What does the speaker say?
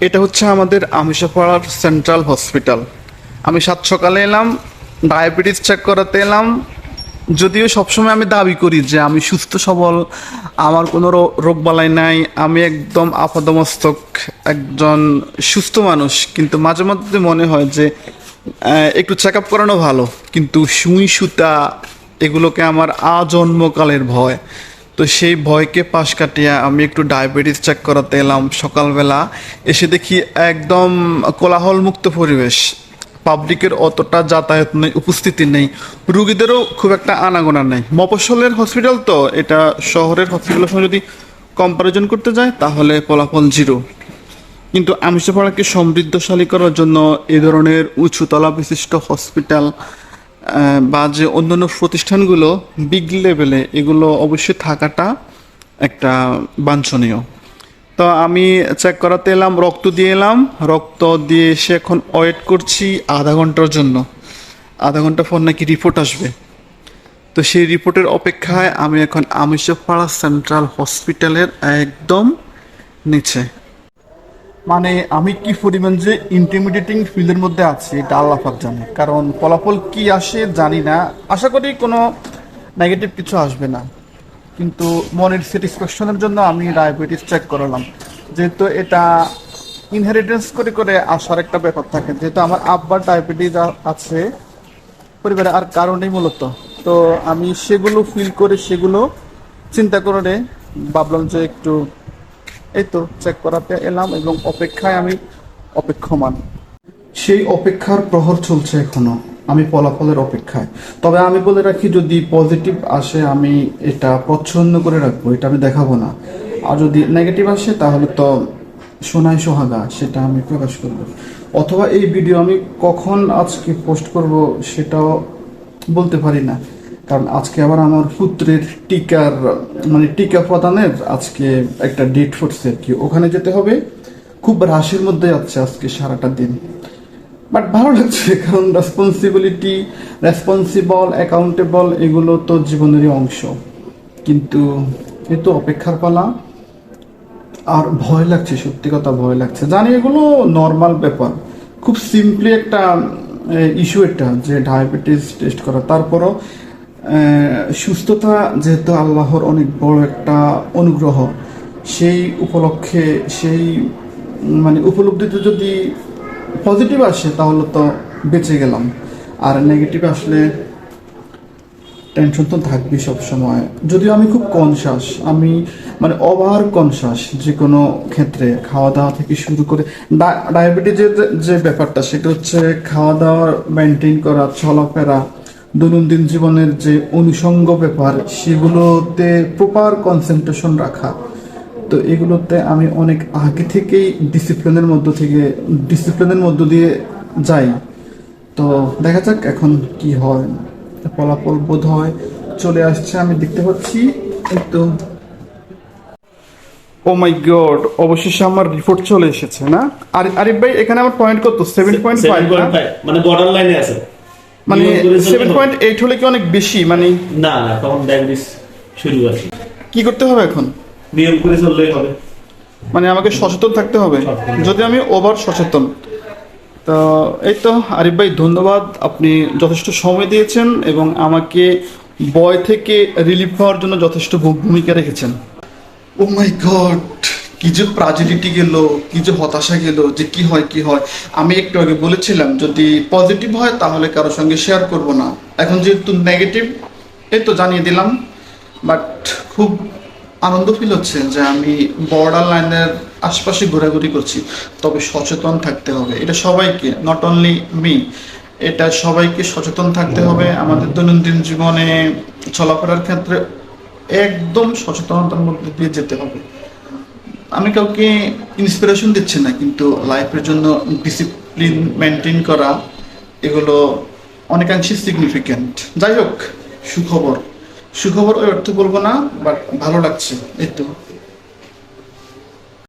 এটা হচ্ছে আমাদের আমিষাপাড়ার সেন্ট্রাল হসপিটাল। আমি সাত সকালে এলাম, ডায়াবেটিস চেক করাতে এলাম। যদিও সবসময় আমি দাবি করি যে আমি সুস্থ, সবল, আমার কোনো রোগ বালাই নাই, আমি একদম আপাদমস্তক একজন সুস্থ মানুষ। কিন্তু মাঝে মধ্যে মনে হয় যে একটু চেক আপ করানো ভালো। কিন্তু সুই সুতা, এগুলোকে আমার আজন্মকালের ভয়। তো সেই ভয়কে পাশ কাটিয়ে আমি একটু ডায়াবেটিস চেক করাতে এলাম। সকালবেলা এসে দেখি একদম কোলাহল মুক্ত পরিবেশ। পাবলিকের অতটা যাতায়াত নেই, উপস্থিতি নেই। রুগীদেরও খুব একটা আনাগোনা নেই। মফস্বলের হসপিটাল তো, এটা শহরের হসপিটালের সঙ্গে যদি কম্পারিজন করতে যায় তাহলে ফলাফল জিরো কিন্তু আমিষপাড়াকে সমৃদ্ধশালী করার জন্য এ ধরনের উঁচুতলা বিশিষ্ট হসপিটাল বা যে অন্যান্য প্রতিষ্ঠানগুলো বিগ লেভেলে এগুলো অবশ্যই থাকাটা একটা বাঞ্ছনীয়। তো আমি চেক করাতে এলাম, রক্ত দিয়ে এলাম, রক্ত দিয়ে এসে এখন ওয়েট করছি আধা ঘণ্টার জন্য। আধা ঘণ্টা পর নাকি রিপোর্ট আসবে। তো সেই রিপোর্টের অপেক্ষায় আমি এখন আমিষপাড়া সেন্ট্রাল হসপিটালের একদম নিচে। মানে আমি কি পরিমাণ যে ইন্টিমিডিয়েটিং ফিল্ডের মধ্যে আছি, এটা আল্লাহ পাক জানে। কারণ ফলাফল কি আসে জানি না। আশা করি কোনো নেগেটিভ কিছু আসবে না। কিন্তু মনের স্যাটিসফ্যাকশনের জন্য আমি ডায়াবেটিস চেক করালাম। যেহেতু এটা ইনহেরিটেন্স করে করে আসার একটা ব্যাপার থাকে। যেহেতু আমার আব্বার ডায়াবেটিস আছে, পরিবারে আর কারণেই মূলত। তো আমি সেগুলো ফিল করে সেগুলো চিন্তা করে ভাবলাম যে একটু এই তো চেক করাতে এলাম এবং অপেক্ষায় আমি অপেক্ষমান। সেই অপেক্ষার প্রহর চলছে এখনও, আমি ফলাফলের অপেক্ষায়। তবে আমি বলে রাখি, যদি পজিটিভ আসে, আমি এটা প্রচ্ছন্ন করে রাখব, এটা আমি দেখাবো না। আর যদি নেগেটিভ আসে, তাহলে তো সোনায় সোহাগা, সেটা আমি প্রকাশ করব। অথবা এই ভিডিও আমি কখন আজকে পোস্ট করব, সেটাও বলতে পারি না। কারণ আজকে আবার আমার পুত্রের টিকার মানে টিকা প্রদানের আজকে একটা ডেট আর কি। ওখানে যেতে হবে। খুব রাশের মধ্যে যাচ্ছে আজকে সারাটা দিন। বাট ভালো লাগছে, কারণ রেসপন্সিবিলিটি রেসপন্সিবল অ্যাকাউন্টেবল এগুলো তো জীবনেরই অংশ। কিন্তু এ তো অপেক্ষার পালা, আর ভয় লাগছে, সত্যি কথা ভয় লাগছে। জানি এগুলো নর্মাল ব্যাপার। খুব সিম্পলি একটা ইস্যু এটা, যে ডায়াবেটিস টেস্ট করা। তারপরও সুস্থতা যেহেতু আল্লাহর অনেক বড় একটা অনুগ্রহ, সেই উপলক্ষে, সেই মানে উপলব্ধিতে যদি পজিটিভ আসে, তাহলে তো বেঁচে গেলাম। আর নেগেটিভ আসলে টেনশন তো থাকবেই সব সময় যদিও আমি খুব কনসাস আমি মানে ওভার কনসাস যে কোনো ক্ষেত্রে খাওয়া দাওয়া থেকে শুরু করে ডায়াবেটিসের যে ব্যাপারটা, সেটা হচ্ছে খাওয়া দাওয়া মেনটেন করা, চলাফেরা দৈনন্দিন জীবনের যে অনুষঙ্গ ব্যাপার সেগুলোতে প্রপার কনসেন্ট্রেশন রাখা। তো এগুলোতে আমি অনেক আগে থেকেই ডিসিপ্লিনের মধ্য থেকে ডিসিপ্লিনের মধ্য দিয়ে যাই। তো দেখা যাক এখন কি হয়। ফলাফল বোধ হয় চলে আসছে আমি দেখতে পাচ্ছি। তো। ও মাই গড অবশেষে আমার রিপোর্ট চলে এসেছে না? আর আরিফ ভাই এখানে আমার পয়েন্ট কত? সেভেন পয়েন্ট ফাইভ 7.5 মানে বর্ডার লাইনে আছে। মানে সেভেন। পয়েন্ট এইট হলে কি অনেক বেশি? মানে না না তখন ডায়াবেটিস শুরু আছে। কি করতে হবে এখন? নিয়ম করে চললেই হবে। মানে আমাকে সচেতন থাকতে হবে। যদি আমি ওভার সচেতন। তো এই তো আরিফ ভাই ধন্যবাদ। আপনি যথেষ্ট সময় দিয়েছেন এবং আমাকে বয় থেকে রিলিফ পাওয়ার জন্য যথেষ্ট ভূমিকা রেখেছেন। ও মাই গড কি যে প্রাজিলিটি গেল, কি যে হতাশা গেল, যে কি হয় কি হয়। আমি একটু আগে বলেছিলাম, যদি পজিটিভ হয়, তাহলে কারোর সঙ্গে শেয়ার করব না। এখন যেহেতু নেগেটিভ এই তো জানিয়ে দিলাম। বাট খুব আনন্দ ফিল হচ্ছে যে আমি বর্ডার লাইনের আশপাশে ঘোরাঘুরি করছি। তবে সচেতন থাকতে হবে। এটা সবাইকে নট অনলি মি এটা সবাইকে সচেতন থাকতে হবে। আমাদের দৈনন্দিন জীবনে চলাফেরার ক্ষেত্রে একদম সচেতনতার মধ্যে দিয়ে যেতে হবে। আমি কাউকে ইন্সপিরেশন দিচ্ছি না, কিন্তু লাইফের জন্য ডিসিপ্লিন মেনটেন করা, এগুলো অনেকাংশে সিগনিফিক্যান্ট যাই হোক, সুখবর। সুখবর ওই অর্থ বলব না বাট ভালো লাগছে। এই তো।